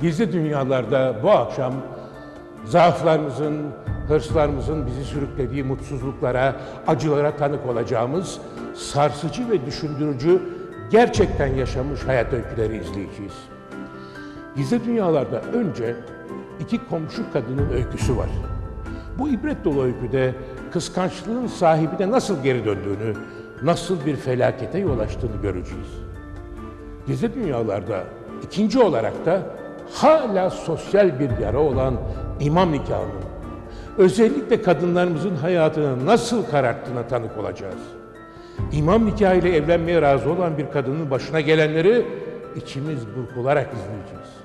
Gizli dünyalarda bu akşam zaaflarımızın, hırslarımızın bizi sürüklediği mutsuzluklara, acılara tanık olacağımız sarsıcı ve düşündürücü gerçekten yaşamış hayat öyküleri izleyeceğiz. Gizli dünyalarda önce iki komşu kadının öyküsü var. Bu ibret dolu öyküde kıskançlığın sahibine nasıl geri döndüğünü, nasıl bir felakete yol açtığını göreceğiz. Gizli dünyalarda ikinci olarak da hala sosyal bir yara olan imam nikahının özellikle kadınlarımızın hayatını nasıl kararttığına tanık olacağız. İmam nikahıyla evlenmeye razı olan bir kadının başına gelenleri içimiz burkularak izleyeceğiz.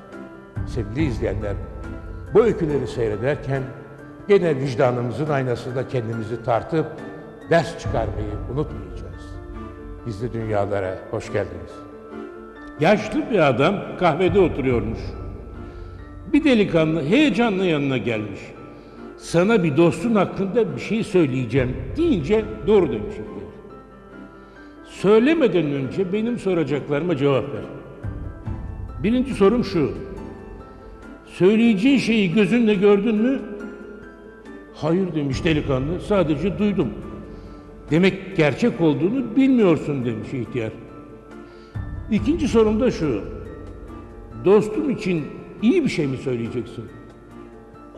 Sevgili izleyenler, bu öyküleri seyrederken gene vicdanımızın aynasında kendimizi tartıp ders çıkarmayı unutmayacağız. Gizli dünyalara hoş geldiniz. Yaşlı bir adam kahvede oturuyormuş. Bir delikanlı heyecanla yanına gelmiş. Sana bir dostun hakkında bir şey söyleyeceğim deyince doğru demiş ihtiyar. Söylemeden önce benim soracaklarıma cevap ver. Birinci sorum şu. Söyleyeceğin şeyi gözünle gördün mü? Hayır demiş delikanlı. Sadece duydum. Demek gerçek olduğunu bilmiyorsun demiş ihtiyar. İkinci sorum da şu. Dostum için iyi bir şey mi söyleyeceksin?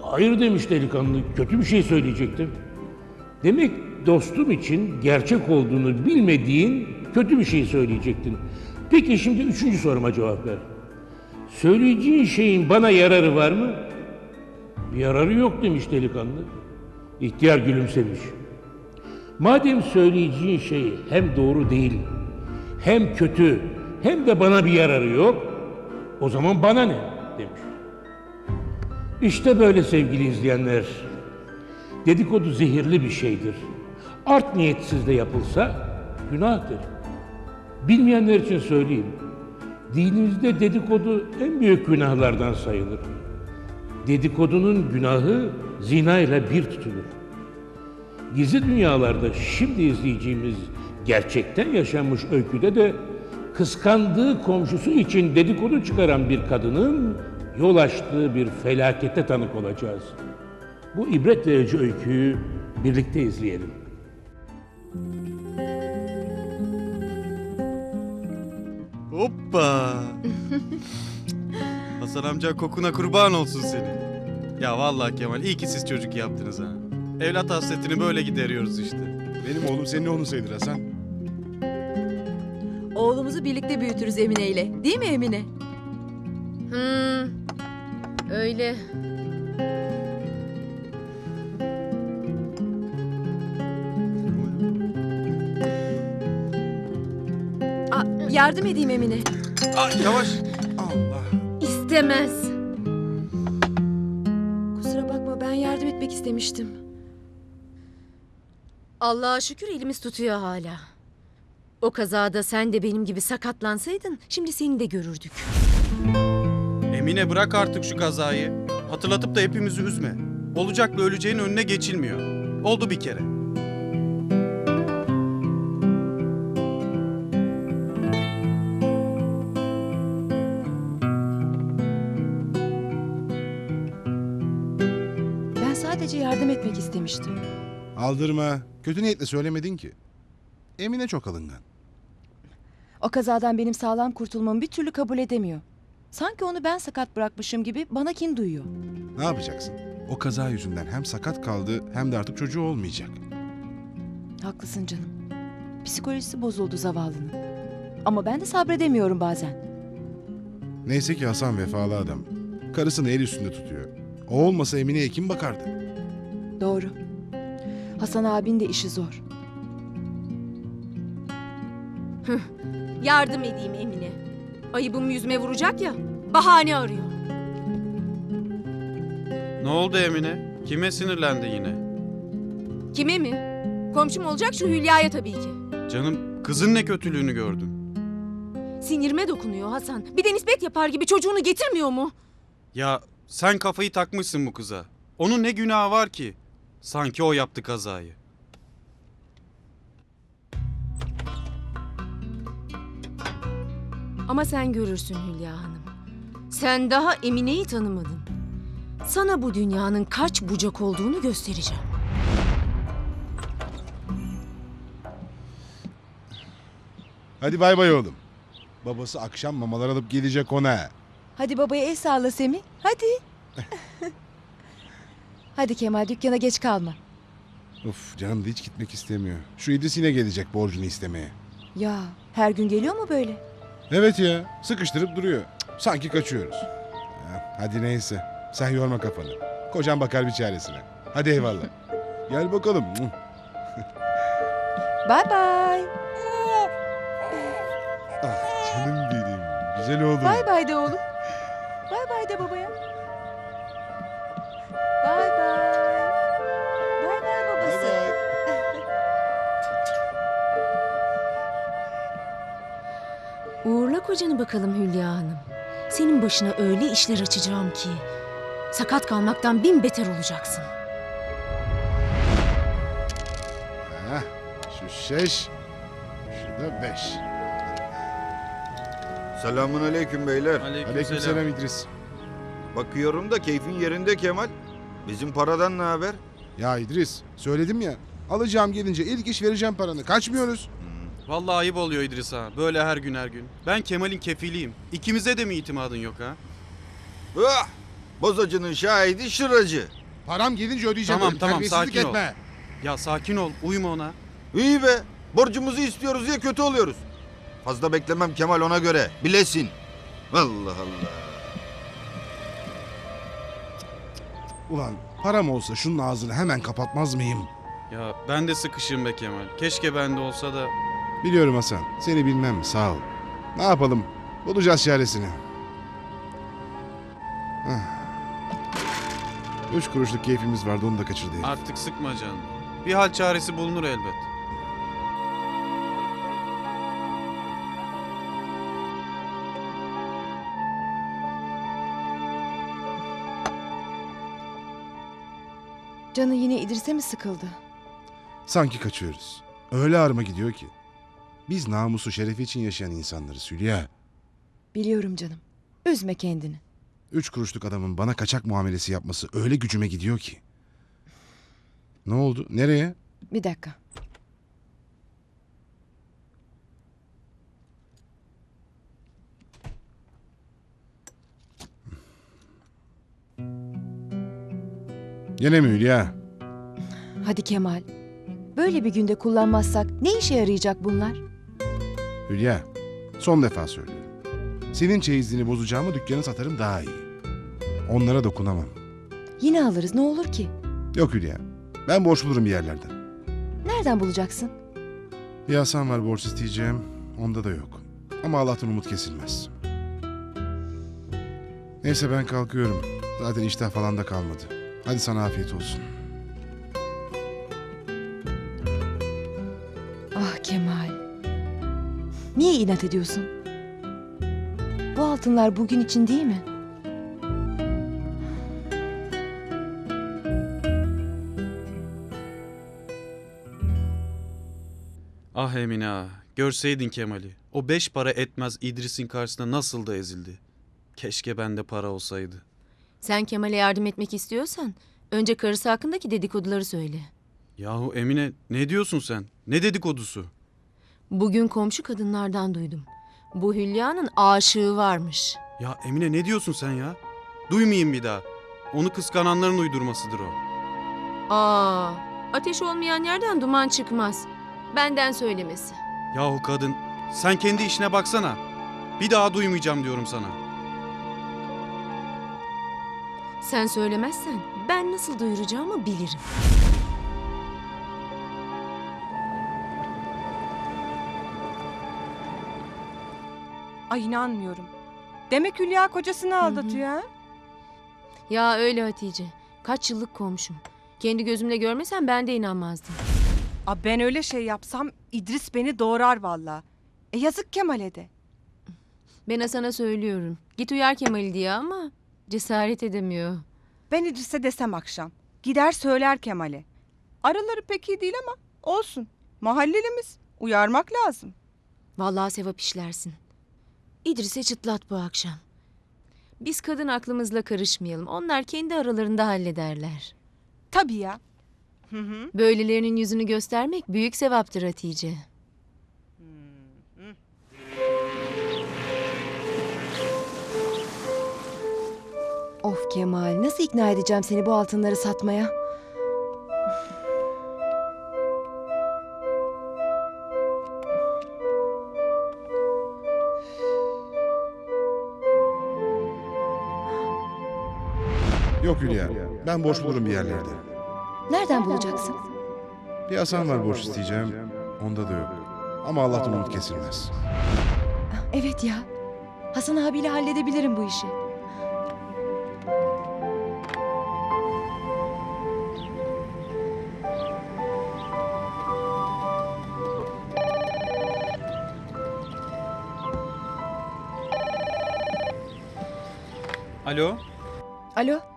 Hayır demiş delikanlı. Kötü bir şey söyleyecektim. Demek dostum için gerçek olduğunu bilmediğin kötü bir şey söyleyecektin. Peki şimdi üçüncü soruma cevap ver. Söyleyeceğin şeyin bana yararı var mı? Bir yararı yok demiş delikanlı. İhtiyar gülümsemiş. Madem söyleyeceğin şey hem doğru değil, hem kötü, hem de bana bir yararı yok, o zaman bana ne? Demiş. İşte böyle sevgili izleyenler. Dedikodu zehirli bir şeydir. Art niyetsiz de yapılsa günahtır. Bilmeyenler için söyleyeyim. Dinimizde dedikodu en büyük günahlardan sayılır. Dedikodunun günahı zina ile bir tutulur. Gizli dünyalarda şimdi izleyeceğimiz gerçekten yaşanmış öyküde de kıskandığı komşusu için dedikodu çıkaran bir kadının yol açtığı bir felakete tanık olacağız. Bu ibret verici öyküyü birlikte izleyelim. Hoppa. Hasan amca kokuna kurban olsun senin. Ya vallahi Kemal iyi ki siz çocuk yaptınız ha. Evlat hasretini böyle gideriyoruz işte. Benim oğlum senin oğlun sayılır Hasan. Oğlumuzu birlikte büyütürüz Emine ile. Değil mi Emine? Hmm, öyle. Aa, yardım edeyim Emine. Aa, yavaş. Allah. İstemez. Kusura bakma ben yardım etmek istemiştim. Allah'a şükür elimiz tutuyor hala. O kazada sen de benim gibi sakatlansaydın şimdi seni de görürdük. Emine bırak artık şu kazayı. Hatırlatıp da hepimizi üzme. Olacakla öleceğin önüne geçilmiyor. Oldu bir kere. Ben sadece yardım etmek istemiştim. Aldırma. Kötü niyetle söylemedin ki. Emine çok alıngan. O kazadan benim sağlam kurtulmamı bir türlü kabul edemiyor. Sanki onu ben sakat bırakmışım gibi bana kin duyuyor. Ne yapacaksın? O kaza yüzünden hem sakat kaldı hem de artık çocuğu olmayacak. Haklısın canım. Psikolojisi bozuldu zavallının. Ama ben de sabredemiyorum bazen. Neyse ki Hasan vefalı adam. Karısını el üstünde tutuyor. O olmasa Emine'ye kim bakardı? Doğru. Hasan abin de işi zor. Yardım edeyim Emine. Ayıbım yüzüme vuracak ya. Bahane arıyor. Ne oldu Emine? Kime sinirlendi yine? Kime mi? Komşum olacak şu Hülya'ya tabii ki. Canım kızın ne kötülüğünü gördün? Sinirime dokunuyor Hasan. Bir de nispet yapar gibi çocuğunu getirmiyor mu? Ya sen kafayı takmışsın bu kıza. Onun ne günahı var ki? Sanki o yaptı kazayı. Ama sen görürsün Hülya Hanım. Sen daha Emine'yi tanımadın. Sana bu dünyanın kaç bucak olduğunu göstereceğim. Hadi bay bay oğlum. Babası akşam mamalar alıp gelecek ona. Hadi babaya el sağla Semih. Hadi. Hadi Kemal dükkana geç kalma. Of canım da hiç gitmek istemiyor. Şu İdris yine gelecek borcunu istemeye. Ya her gün geliyor mu böyle? Evet ya sıkıştırıp duruyor. Cık, Sanki kaçıyoruz. Ha, Hadi neyse sen yorma kafanı. Kocan bakar bir çaresine. Hadi eyvallah. Gel bakalım. Bye bye. Ah canım benim. Güzel oğlum. Bye bye de oğlum. Bye bye de babaya. Uğurla kocanı bakalım Hülya Hanım. Senin başına öyle işler açacağım ki... ...sakat kalmaktan bin beter olacaksın. Heh, şu şeş. Şu da beş. Selamun aleyküm beyler. Aleykümselam İdris. Bakıyorum da keyfin yerinde Kemal. Bizim paradan ne haber? Ya İdris söyledim ya. Alacağım gelince ilk iş vereceğim paranı. Kaçmıyoruz. Vallahi ayıp oluyor İdris ha. Böyle her gün her gün. Ben Kemal'in kefiliyim. İkimize de mi itimadın yok ha? Ah! Bozacının şahidi şıracı. Param gelince ödeyeceğim. Tamam, tamam, terbiyesizlik sakin ol. etme. Ya sakin ol. Uyma ona. İyi be. Borcumuzu istiyoruz diye kötü oluyoruz. Fazla beklemem Kemal ona göre. Bilesin. Allah Allah. Ulan param olsa şunun ağzını hemen kapatmaz mıyım? Ya ben de sıkışım be Kemal. Keşke bende olsa da... Biliyorum Hasan. Seni bilmem sağ ol. Ne yapalım? Bulacağız çaresini. Hah. Üç kuruşluk keyfimiz vardı onu da kaçırdı herif. Artık sıkma canım. Bir hal çaresi bulunur elbet. Canı yine İdris'e mi sıkıldı? Sanki kaçıyoruz. Öyle ağrıma gidiyor ki. Biz namusu şerefi için yaşayan insanlarız Hülya. Biliyorum canım. Üzme kendini. Üç kuruşluk adamın bana kaçak muamelesi yapması öyle gücüme gidiyor ki. Ne oldu? Nereye? Bir dakika. Gene mi Hülya? Hadi Kemal. Böyle bir günde kullanmazsak ne işe yarayacak bunlar? Hülya, son defa söylüyorum. Senin çeyizliğini bozacağımı dükkanı satarım daha iyi. Onlara dokunamam. Yine alırız ne olur ki? Yok Hülya, ben borç bulurum bir yerlerden. Nereden bulacaksın? Bir Hasan var borç isteyeceğim, onda da yok. Ama Allah'tan umut kesilmez. Neyse ben kalkıyorum. Zaten iştah falan da kalmadı. Hadi sana afiyet olsun. İnat ediyorsun? Bu altınlar bugün için değil mi? Ah Emine ah. Görseydin Kemal'i. O beş para etmez İdris'in karşısında nasıl da ezildi. Keşke bende para olsaydı. Sen Kemal'e yardım etmek istiyorsan... ...önce karısı hakkındaki dedikoduları söyle. Yahu Emine ne diyorsun sen? Ne dedikodusu? Bugün komşu kadınlardan duydum. Bu Hülya'nın aşığı varmış. Ya Emine ne diyorsun sen ya? Duymayayım bir daha. Onu kıskananların uydurmasıdır o. Aa, ateş olmayan yerden duman çıkmaz. Benden söylemesi. Yahu kadın sen kendi işine baksana. Bir daha duymayacağım diyorum sana. Sen söylemezsen ben nasıl duyuracağımı bilirim. Ay inanmıyorum. Demek Hülya kocasını aldatıyor ha? Ya öyle Hatice. Kaç yıllık komşum. Kendi gözümle görmesem ben de inanmazdım. Aa, ben öyle şey yapsam İdris beni doğrar valla. E yazık Kemal'e de. Ben Hasan'a söylüyorum. Git uyar Kemal'i diye ama cesaret edemiyor. Ben İdris'e desem akşam. Gider söyler Kemal'e. Araları pek iyi değil ama olsun. Mahallelimiz. Uyarmak lazım. Vallahi sevap işlersin. İdris'e çıtlat bu akşam. Biz kadın aklımızla karışmayalım. Onlar kendi aralarında hallederler. Tabii ya. Hı hı. Böylelerinin yüzünü göstermek büyük sevaptır Hatice. Of Kemal nasıl ikna edeceğim seni bu altınları satmaya? Yok Hülya. Ben borç bulurum bir yerlerde. Nereden bulacaksın? Bir Hasan var borç isteyeceğim. Onda da yok. Ama Allah'tan umut kesilmez. Evet ya. Hasan abiyle halledebilirim bu işi. Alo? Alo.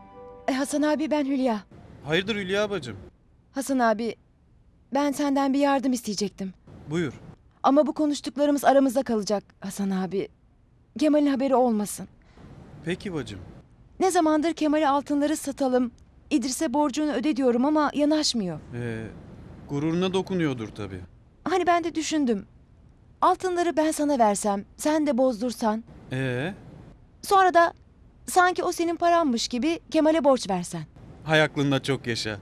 Hasan abi ben Hülya. Hayırdır Hülya bacım? Hasan abi ben senden bir yardım isteyecektim. Buyur. Ama bu konuştuklarımız aramızda kalacak Hasan abi. Kemal'in haberi olmasın. Peki bacım. Ne zamandır Kemal'e altınları satalım. İdris'e borcunu öde diyorum ama yanaşmıyor. Ee, gururuna dokunuyordur tabii. Hani ben de düşündüm. Altınları ben sana versem, sen de bozdursan. Ee, Sonra da sanki o senin paranmış gibi Kemal'e borç versen. hay aklında çok yaşa.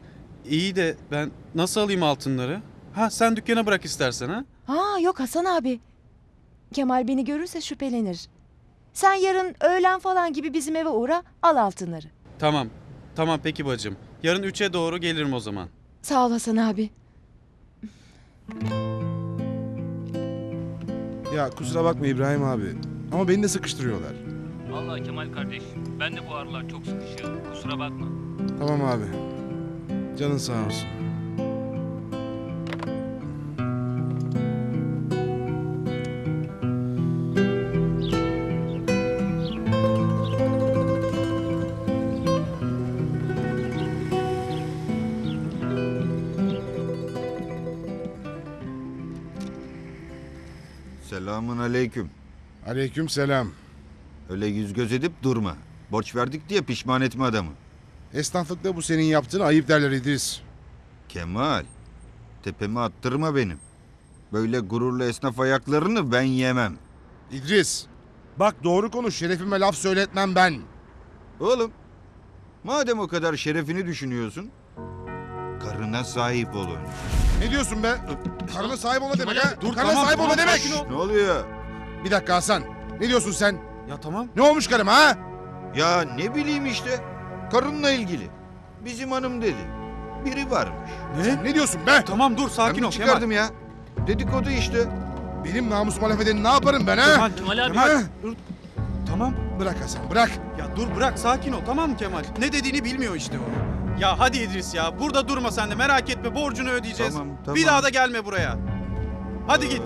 İyi de ben nasıl alayım altınları? Ha sen dükkana bırak istersen ha? Ha yok Hasan abi. Kemal beni görürse şüphelenir. Sen yarın öğlen falan gibi bizim eve uğra, al altınları. Tamam. Tamam peki bacım. Yarın 3'e doğru gelirim o zaman. Sağ ol Hasan abi. Ya kusura bakma İbrahim abi. Ama beni de sıkıştırıyorlar. Vallahi Kemal kardeş, ben de bu aralar çok sıkışıyorum. Kusura bakma. Tamam abi. Canın sağ olsun. Selamun aleyküm. Aleyküm selam. Öyle yüz göz edip durma. Borç verdik diye pişman etme adamı. Esnaflıkta bu senin yaptığın ayıp derler İdris. Kemal, tepeme attırma benim. Böyle gururlu esnaf ayaklarını ben yemem. İdris. Bak doğru konuş. Şerefime laf söyletmem ben. Oğlum, madem o kadar şerefini düşünüyorsun, karına sahip olun. Ne diyorsun be? Karına sahip olma demek ha? Dur, Karına tamam, sahip olma tamam, demek. sakin ol. Ne oluyor? Bir dakika Hasan. Ne diyorsun sen? Ya tamam. Ne olmuş karıma ha? Ya ne bileyim işte. Karınla ilgili. Bizim hanım dedi. Biri varmış. Ne? Ne diyorsun be? Tamam dur sakin ben ol Kemal. çıkardım ya. Dedikodu işte. Benim namusuma laf edeni ne yaparım ben ha? Kemal, Kemal abi. Kemal, dur. Tamam. Bırak Hasan bırak. Ya dur bırak sakin ol tamam mı Kemal? Ne dediğini bilmiyor işte o. Ya hadi İdris ya burada durma sen de merak etme borcunu ödeyeceğiz. Tamam, tamam. Bir daha da gelme buraya. Hadi git.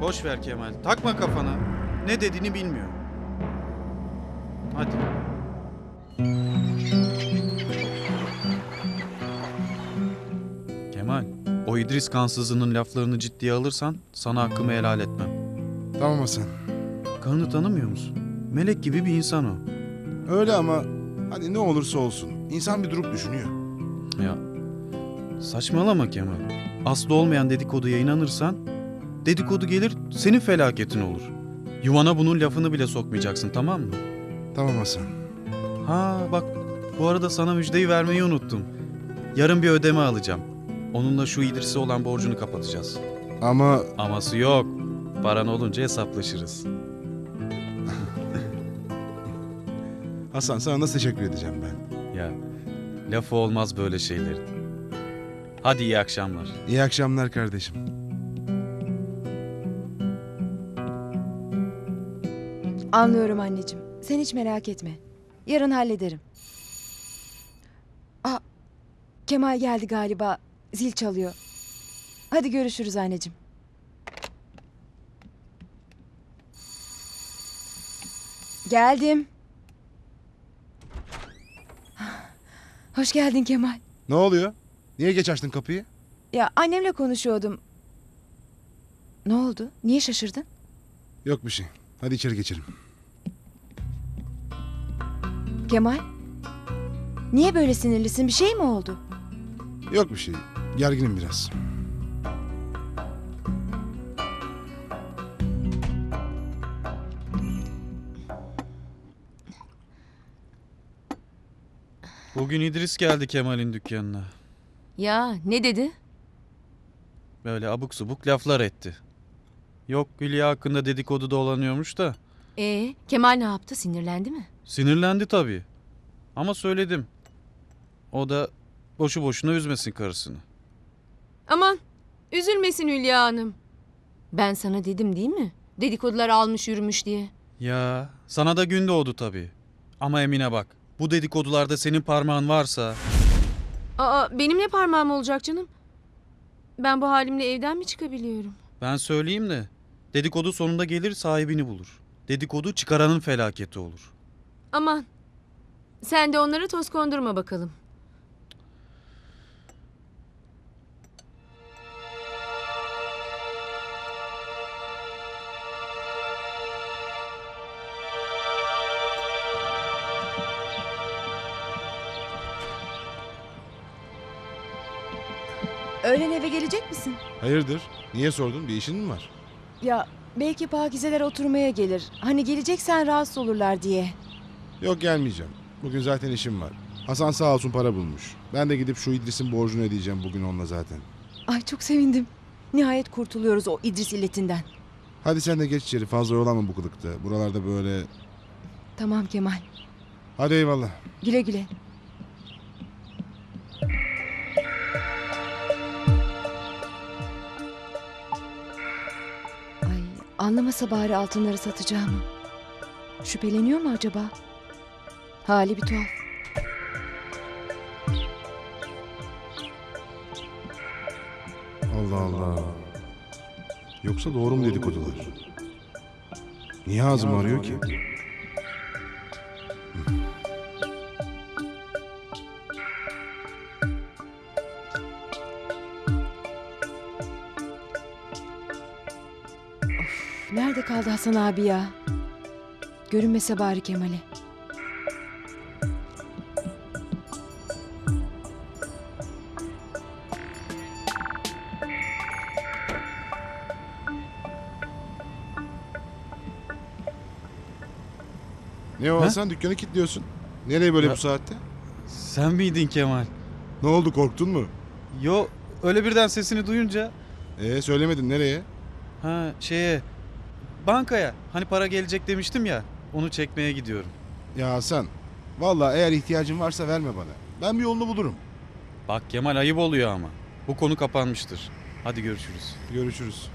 Boş ver Kemal takma kafana. Ne dediğini bilmiyor. Hadi. Kemal, o İdris kansızının laflarını ciddiye alırsan sana hakkımı helal etmem. Tamam Hasan. Kanını tanımıyor musun? Melek gibi bir insan o. Öyle ama hadi ne olursa olsun. İnsan bir durup düşünüyor. Ya saçmalama Kemal. Aslı olmayan dedikoduya inanırsan dedikodu gelir senin felaketin olur. Yuvana bunun lafını bile sokmayacaksın tamam mı? Tamam Hasan. Ha bak bu arada sana müjdeyi vermeyi unuttum. Yarın bir ödeme alacağım. Onunla şu İdris'e olan borcunu kapatacağız. Ama Aması yok. Paran olunca hesaplaşırız. Hasan sana nasıl teşekkür edeceğim ben? Ya lafı olmaz böyle şeylerin. Hadi iyi akşamlar. İyi akşamlar kardeşim. Anlıyorum anneciğim. Sen hiç merak etme. Yarın hallederim. Aa, Kemal geldi galiba. Zil çalıyor. Hadi görüşürüz anneciğim. Geldim. Hoş geldin Kemal. Ne oluyor? Niye geç açtın kapıyı? Ya annemle konuşuyordum. Ne oldu? Niye şaşırdın? Yok bir şey. Hadi içeri geçelim. Kemal? Niye böyle sinirlisin? Bir şey mi oldu? Yok bir şey. Gerginim biraz. Bugün İdris geldi Kemal'in dükkanına. Ya ne dedi? Böyle abuk subuk laflar etti. Yok Hülya hakkında dedikodu dolanıyormuş da. Ee, Kemal ne yaptı? Sinirlendi mi? Sinirlendi tabii. Ama söyledim. O da boşu boşuna üzmesin karısını. Aman üzülmesin Hülya Hanım. Ben sana dedim değil mi? Dedikodular almış yürümüş diye. Ya sana da gün doğdu tabii. Ama Emine bak. Bu dedikodularda senin parmağın varsa... Aa benim ne parmağım olacak canım? Ben bu halimle evden mi çıkabiliyorum? Ben söyleyeyim de. Dedikodu sonunda gelir sahibini bulur. Dedikodu çıkaranın felaketi olur. Aman sen de onlara toz kondurma bakalım. Öğlen eve gelecek misin? Hayırdır? Niye sordun? Bir işin mi var? Ya belki Pakizeler oturmaya gelir. Hani geleceksen rahatsız olurlar diye. Yok gelmeyeceğim. Bugün zaten işim var. Hasan sağ olsun para bulmuş. Ben de gidip şu İdris'in borcunu ödeyeceğim bugün onunla zaten. Ay çok sevindim. Nihayet kurtuluyoruz o İdris illetinden. Hadi sen de geç içeri fazla yorulanma bu kılıkta. Buralarda böyle... Tamam Kemal. Hadi eyvallah. Güle güle. Ay anlamasa bari altınları satacağımı. Şüpheleniyor mu acaba? Hali bir tuhaf. Allah Allah. Yoksa doğru mu dedikodular? Niye ağzımı arıyor ki? Nerede kaldı Hasan abi ya? Görünmese bari Kemal'e. Ne o Ha? Hasan dükkanı kilitliyorsun. Nereye böyle Ya- bu saatte? Sen miydin Kemal? Ne oldu korktun mu? Yo öyle birden sesini duyunca... Ee söylemedin nereye? Ha şeye... Bankaya. Hani para gelecek demiştim ya. Onu çekmeye gidiyorum. Ya Hasan. Vallahi eğer ihtiyacın varsa verme bana. Ben bir yolunu bulurum. Bak Kemal ayıp oluyor ama. Bu konu kapanmıştır. Hadi görüşürüz. Görüşürüz.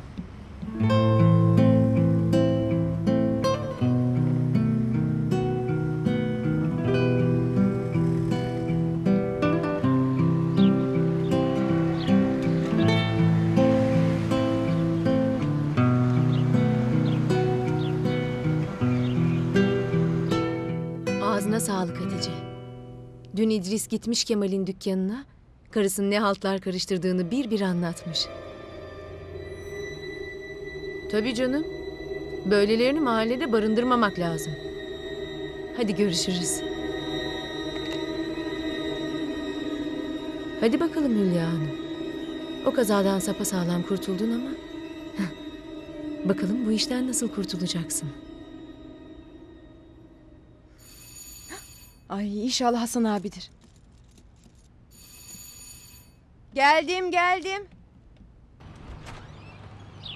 Sağlık Hatice. Dün İdris gitmiş Kemal'in dükkanına. Karısının ne haltlar karıştırdığını bir bir anlatmış. Tabii canım. Böylelerini mahallede barındırmamak lazım. Hadi görüşürüz. Hadi bakalım Hülya Hanım. O kazadan sapasağlam kurtuldun ama... bakalım bu işten nasıl kurtulacaksın? Ay inşallah Hasan abidir. Geldim geldim.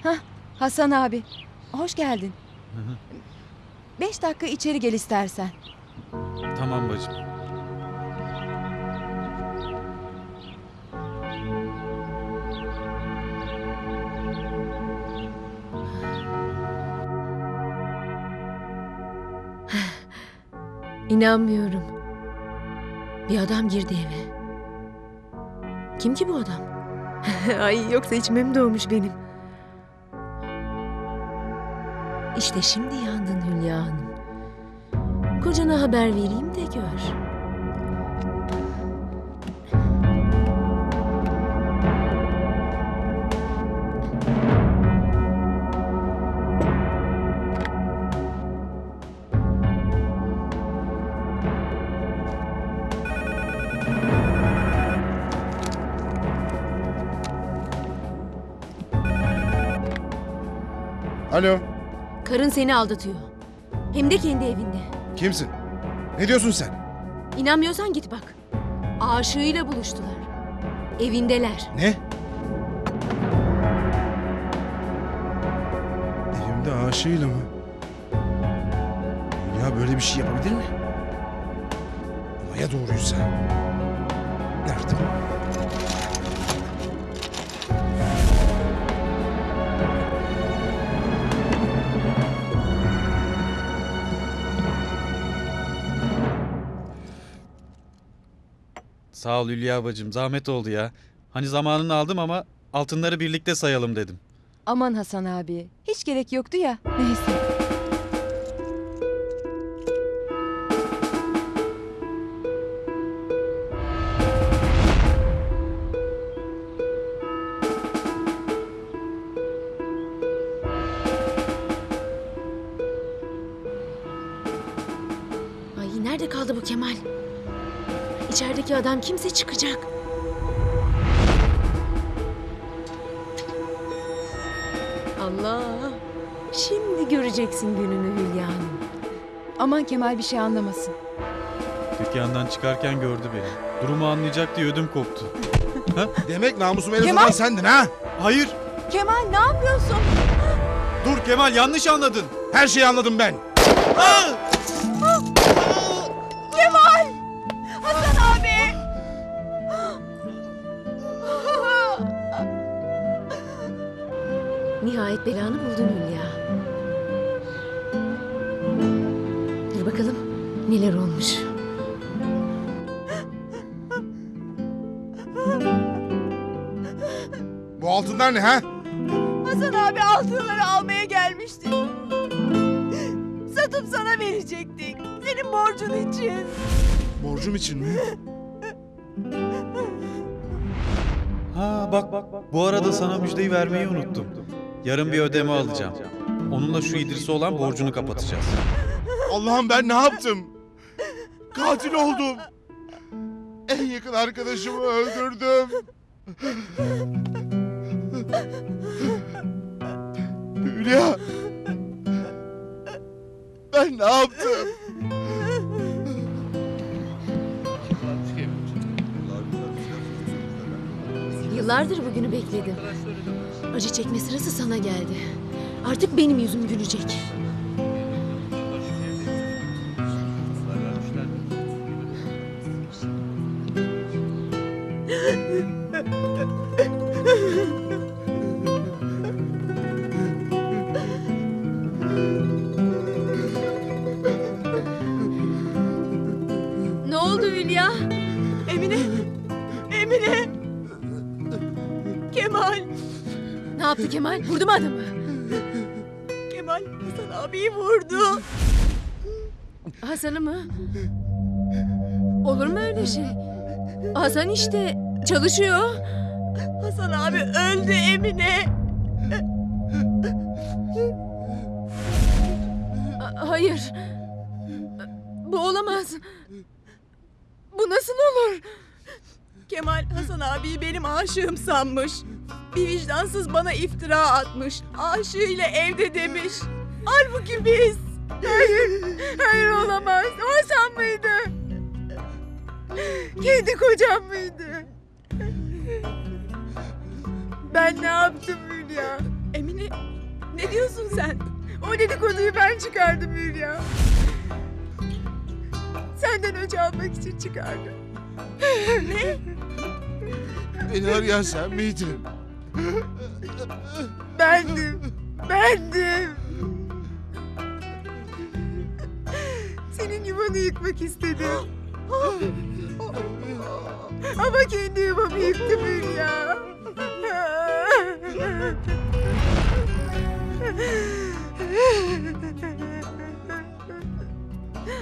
Hah Hasan abi. Hoş geldin. Beş dakika içeri gel istersen. Tamam bacım. İnanmıyorum. Bir adam girdi eve. Kim ki bu adam? Ay yoksa içime mi doğmuş benim? İşte şimdi yandın Hülya Hanım. Kocana haber vereyim de gör. Alo. Karın seni aldatıyor. Hem de kendi evinde. Kimsin? Ne diyorsun sen? İnanmıyorsan git bak. Aşığıyla buluştular. Evindeler. Ne? Evimde aşığıyla mı? Ya böyle bir şey yapabilir mi? Ama ya doğruysa? Nerede? Sağ ol Hülya bacım zahmet oldu ya. Hani zamanını aldım ama altınları birlikte sayalım dedim. Aman Hasan abi. Hiç gerek yoktu ya. Neyse. Adam kimse çıkacak. Allah! Şimdi göreceksin gününü Hülya Hanım. Aman Kemal bir şey anlamasın. Dükkandan çıkarken gördü beni. Durumu anlayacak diye ödüm koptu. Demek namusumu el Kemal! uzatan sendin ha? Hayır! Kemal ne yapıyorsun? Dur Kemal yanlış anladın. Her şeyi anladım ben. Hasan Nihayet belanı buldun Hülya. Dur bakalım neler olmuş. Bu altınlar ne ha? Hasan abi altınları almaya gelmişti. Satıp sana verecektik. Senin borcun için. Borcum için mi? Ha bak bak bak. Bu arada sana müjdeyi vermeyi unuttum. Yarın bir ödeme alacağım. Onunla şu İdris'e olan borcunu kapatacağız. Allah'ım ben ne yaptım? Katil oldum. En yakın arkadaşımı öldürdüm. Hülya. Ben ne yaptım? Yıllardır bugünü bekledim. Acı çekme sırası sana geldi. Artık benim yüzüm gülecek. Yaptı Kemal? Vurdu mu adamı? Kemal Hasan abiyi vurdu. Hasan'ı mı? Olur mu öyle şey? Hasan işte çalışıyor. Hasan abi öldü Emine. A- hayır. Bu olamaz. Bu nasıl olur? Kemal Hasan abiyi benim aşığım sanmış. Bir vicdansız bana iftira atmış. Aşığıyla evde demiş. Halbuki biz. Hayır, hayır olamaz. O Hasan mıydı? Kendi kocam mıydı? Ben ne yaptım Hülya? Emine, ne diyorsun sen? O dedikoduyu ben çıkardım Hülya. Senden önce almak için çıkardım. ne? Beni arayan sen miydin? Bendim. Bendim. Senin yuvanı yıkmak istedim. Ama kendi yuvamı yıktım Hülya.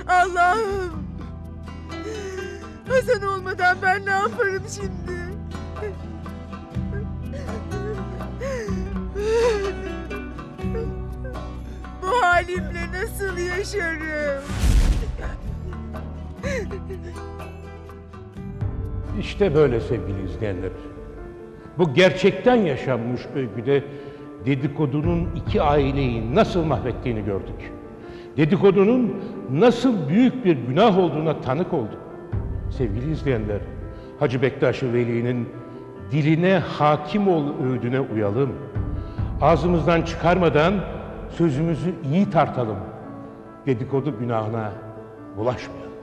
Allah'ım. Hasan olmadan ben ne yaparım şimdi? Halimle nasıl yaşarım? İşte böyle sevgili izleyenler. Bu gerçekten yaşanmış öyküde dedikodunun iki aileyi nasıl mahvettiğini gördük. Dedikodunun nasıl büyük bir günah olduğuna tanık olduk. Sevgili izleyenler, Hacı Bektaş-ı Veli'nin diline hakim ol öğüdüne uyalım. Ağzımızdan çıkarmadan sözümüzü iyi tartalım. Dedikodu günahına bulaşmayalım.